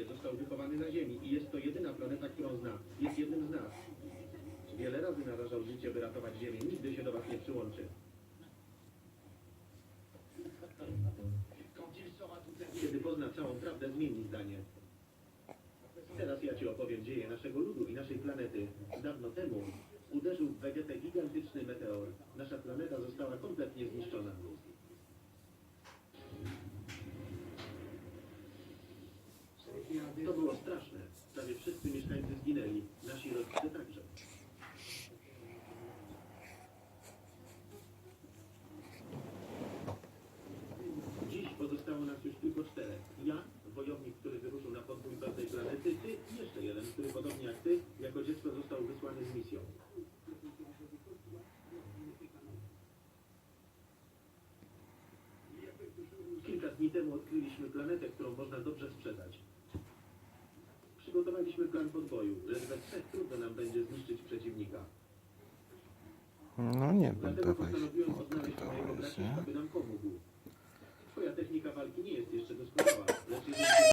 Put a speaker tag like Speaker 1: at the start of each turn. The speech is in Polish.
Speaker 1: świecie, został wychowany na Ziemi i jest to jedyna planeta, którą zna. Jest jednym z nas. Wiele razy narażał życie, by ratować Ziemię. Nigdy się do was nie przyłączy. Kiedy pozna całą prawdę, zmieni zdanie. Teraz ja straszne. Prawie wszyscy mieszkańcy zginęli. Nasi rodzice także. Dziś pozostało nas już tylko czterech. Ja, wojownik, który wyruszył na podbój pewnej planety, ty i jeszcze jeden, który podobnie jak ty, jako dziecko został wysłany z misją. Kilka dni temu odkryliśmy planetę, którą można dobrze sprzedać. Plan podboju, lecz we trzech trudno nam będzie zniszczyć przeciwnika.
Speaker 2: No nie
Speaker 1: Dlatego postanowiłem odnaleźć mojego
Speaker 2: to jest,
Speaker 1: braciszka,
Speaker 2: nie?
Speaker 1: by nam pomógł. Twoja technika walki nie jest jeszcze doskonała,